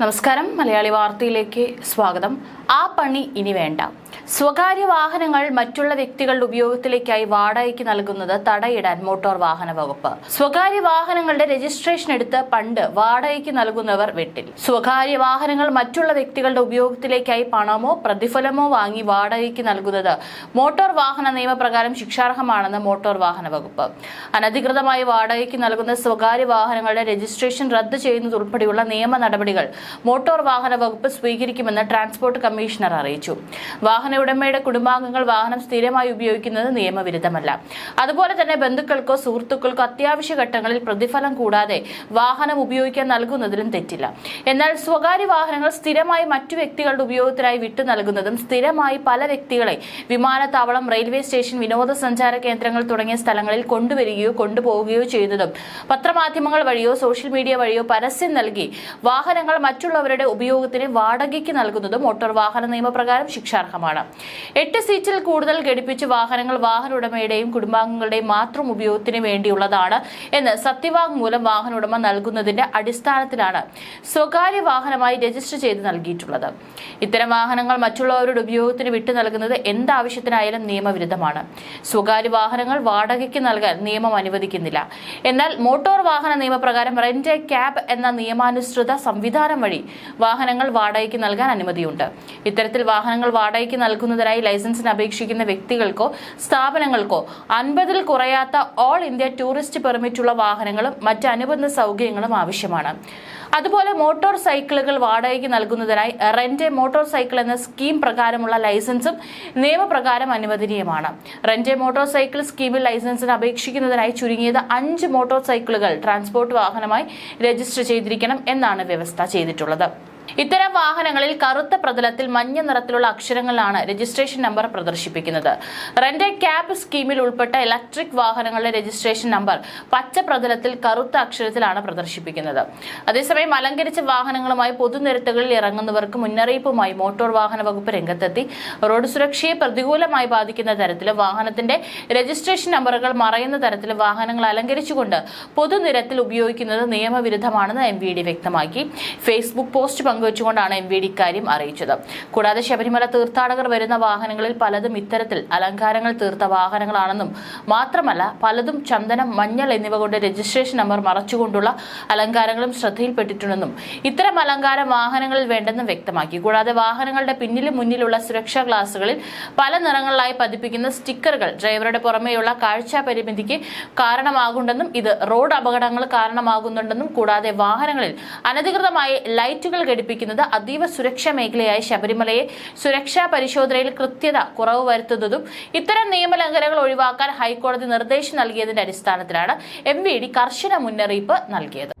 നമസ്കാരം. മലയാളി വാർത്തയിലേക്ക് സ്വാഗതം. ആ പണി ഇനി വേണ്ട. സ്വകാര്യ വാഹനങ്ങൾ മറ്റുള്ള വ്യക്തികളുടെ ഉപയോഗത്തിലേക്കായി വാടകയ്ക്ക് നൽകുന്നത് തടയിടാൻ മോട്ടോർ വാഹന വകുപ്പ്. സ്വകാര്യ വാഹനങ്ങളുടെ രജിസ്ട്രേഷൻ എടുത്ത് പണ്ട് വാടകയ്ക്ക് നൽകുന്നവർ വെട്ടിൽ. സ്വകാര്യ വാഹനങ്ങൾ മറ്റുള്ള വ്യക്തികളുടെ ഉപയോഗത്തിലേക്കായി പണമോ പ്രതിഫലമോ വാങ്ങി വാടകയ്ക്ക് നൽകുന്നത് മോട്ടോർ വാഹന നിയമപ്രകാരം ശിക്ഷാർഹമാണെന്ന് മോട്ടോർ വാഹന വകുപ്പ്. അനധികൃതമായി വാടകയ്ക്ക് നൽകുന്ന സ്വകാര്യ വാഹനങ്ങളുടെ രജിസ്ട്രേഷൻ റദ്ദ് ചെയ്യുന്നതുൾപ്പെടെയുള്ള നിയമ നടപടികൾ മോട്ടോർ വാഹന വകുപ്പ് സ്വീകരിക്കുമെന്ന് ട്രാൻസ്പോർട്ട് കമ്മീഷണർ അറിയിച്ചു. വാഹന ഉടമയുടെ കുടുംബാംഗങ്ങൾ വാഹനം സ്ഥിരമായി ഉപയോഗിക്കുന്നത് നിയമവിരുദ്ധമല്ല. അതുപോലെ തന്നെ ബന്ധുക്കൾക്കോ സുഹൃത്തുക്കൾക്കോ അത്യാവശ്യ ഘട്ടങ്ങളിൽ പ്രതിഫലം കൂടാതെ വാഹനം ഉപയോഗിക്കാൻ നൽകുന്നതിലും തെറ്റില്ല. എന്നാൽ സ്വകാര്യ വാഹനങ്ങൾ സ്ഥിരമായി മറ്റു വ്യക്തികളുടെ ഉപയോഗത്തിനായി വിട്ടു നൽകുന്നതും സ്ഥിരമായി പല വ്യക്തികളെ വിമാനത്താവളം റെയിൽവേ സ്റ്റേഷൻ വിനോദസഞ്ചാര കേന്ദ്രങ്ങൾ തുടങ്ങിയ സ്ഥലങ്ങളിൽ കൊണ്ടുവരികയോ കൊണ്ടുപോവുകയോ ചെയ്യുന്നതും പത്രമാധ്യമങ്ങൾ വഴിയോ സോഷ്യൽ മീഡിയ വഴിയോ പരസ്യം നൽകി വാഹനങ്ങൾ മറ്റുള്ളവരുടെ ഉപയോഗത്തിന് വാടകയ്ക്ക് നൽകുന്നതും മോട്ടോർ വാഹന നിയമപ്രകാരം ശിക്ഷാർഹമാണ്. എട്ട് സീറ്റിൽ കൂടുതൽ ഘടിപ്പിച്ച് വാഹനങ്ങൾ വാഹന ഉടമയുടെയും കുടുംബാംഗങ്ങളുടെയും മാത്രം ഉപയോഗത്തിന് വേണ്ടിയുള്ളതാണ് എന്ന് സത്യവാങ്മൂലം വാഹന ഉടമ നൽകുന്നതിന്റെ അടിസ്ഥാനത്തിലാണ് സ്വകാര്യ വാഹനമായി രജിസ്റ്റർ ചെയ്ത് നൽകിയിട്ടുള്ളത്. ഇത്തരം വാഹനങ്ങൾ മറ്റുള്ളവരുടെ ഉപയോഗത്തിന് വിട്ടു നൽകുന്നത് എന്താവശ്യത്തിനായാലും നിയമവിരുദ്ധമാണ്. സ്വകാര്യ വാഹനങ്ങൾ വാടകയ്ക്ക് നൽകാൻ നിയമം അനുവദിക്കുന്നില്ല. എന്നാൽ മോട്ടോർ വാഹന നിയമപ്രകാരം റെന്റ് എ ക്യാബ് എന്ന നിയമാനുസൃത സംവിധാനം വഴി വാഹനങ്ങൾ വാടകയ്ക്ക് നൽകാൻ അനുമതിയുണ്ട്. ഇത്തരത്തിൽ വാഹനങ്ങൾ വാടകയ്ക്ക് നൽകുന്നതിനായി ലൈസൻസിന് അപേക്ഷിക്കുന്ന വ്യക്തികൾക്കോ സ്ഥാപനങ്ങൾക്കോ അൻപതിൽ കുറയാത്ത ഓൾ ഇന്ത്യ ടൂറിസ്റ്റ് പെർമിറ്റുള്ള വാഹനങ്ങളും മറ്റ് അനുബന്ധ സൗകര്യങ്ങളും ആവശ്യമാണ്. അതുപോലെ മോട്ടോർ സൈക്കിളുകൾ വാടകയ്ക്ക് നൽകുന്നതിനായി റെന്റ് മോട്ടോർ സൈക്കിൾ എന്ന സ്കീം പ്രകാരമുള്ള ലൈസൻസും നിയമപ്രകാരം അനുവദനീയമാണ്. റെന്റ് മോട്ടോർ സൈക്കിൾ സ്കീമിൽ ലൈസൻസിന് അപേക്ഷിക്കുന്നതിനായി ചുരുങ്ങിയത് അഞ്ച് മോട്ടോർ സൈക്കിളുകൾ ട്രാൻസ്പോർട്ട് വാഹനമായി രജിസ്റ്റർ ചെയ്തിരിക്കണം എന്നാണ് വ്യവസ്ഥ ചെയ്തിട്ടുള്ളത്. ഇത്തരം വാഹനങ്ങളിൽ കറുത്ത പ്രതലത്തിൽ മഞ്ഞ നിറത്തിലുള്ള അക്ഷരങ്ങളിലാണ് രജിസ്ട്രേഷൻ നമ്പർ പ്രദർശിപ്പിക്കുന്നത്. റെന്റ് ക്യാബ് സ്കീമിൽ ഉൾപ്പെട്ട ഇലക്ട്രിക് വാഹനങ്ങളുടെ രജിസ്ട്രേഷൻ നമ്പർ പച്ച പ്രതലത്തിൽ കറുത്ത അക്ഷരത്തിലാണ് പ്രദർശിപ്പിക്കുന്നത്. അതേസമയം അലങ്കരിച്ച വാഹനങ്ങളുമായി പൊതുനിരത്തുകളിൽ ഇറങ്ങുന്നവർക്ക് മുന്നറിയിപ്പുമായി മോട്ടോർ വാഹന വകുപ്പ് രംഗത്തെത്തി. റോഡ് സുരക്ഷയെ പ്രതികൂലമായി ബാധിക്കുന്ന തരത്തിൽ വാഹനത്തിന്റെ രജിസ്ട്രേഷൻ നമ്പറുകൾ മറയുന്ന തരത്തിൽ വാഹനങ്ങൾ അലങ്കരിച്ചുകൊണ്ട് പൊതുനിരത്തിൽ ഉപയോഗിക്കുന്നത് നിയമവിരുദ്ധമാണെന്ന് എം വ്യക്തമാക്കി. ഫേസ്ബുക്ക് പോസ്റ്റ് പങ്കുവച്ചുകൊണ്ടാണ് എം വി ഡി ഇക്കാര്യം അറിയിച്ചത്. കൂടാതെ ശബരിമല തീർത്ഥാടകർ വരുന്ന വാഹനങ്ങളിൽ പലതും ഇത്തരത്തിൽ അലങ്കാരങ്ങൾ തീർത്ത വാഹനങ്ങളാണെന്നും മാത്രമല്ല പലതും ചന്ദനം മഞ്ഞൾ എന്നിവ കൊണ്ട് രജിസ്ട്രേഷൻ നമ്പർ മറച്ചുകൊണ്ടുള്ള അലങ്കാരങ്ങളും ശ്രദ്ധയിൽപ്പെട്ടിട്ടുണ്ടെന്നും ഇത്തരം അലങ്കാരം വാഹനങ്ങളിൽ വേണ്ടെന്നും വ്യക്തമാക്കി. കൂടാതെ വാഹനങ്ങളുടെ പിന്നിലും മുന്നിലുള്ള സുരക്ഷാ ഗ്ലാസുകളിൽ പല നിറങ്ങളിലായി പതിപ്പിക്കുന്ന സ്റ്റിക്കറുകൾ ഡ്രൈവറുടെ പുറമേയുള്ള കാഴ്ചാ പരിമിതിക്ക് കാരണമാകുണ്ടെന്നും ഇത് റോഡ് അപകടങ്ങൾ കാരണമാകുന്നുണ്ടെന്നും കൂടാതെ വാഹനങ്ങളിൽ അനധികൃതമായി ലൈറ്റുകൾ ഘടിപ്പിക്കുന്നത് അതീവ സുരക്ഷാ മേഖലയായ ശബരിമലയെ സുരക്ഷാ പരിശോധനയിൽ കൃത്യത കുറവ് വരുത്തുന്നതും ഇത്തരം നിയമലംഘനങ്ങൾ ഒഴിവാക്കാൻ ഹൈക്കോടതി നിർദ്ദേശം നൽകിയതിന്റെ അടിസ്ഥാനത്തിലാണ് എം കർശന മുന്നറിയിപ്പ് നൽകിയത്.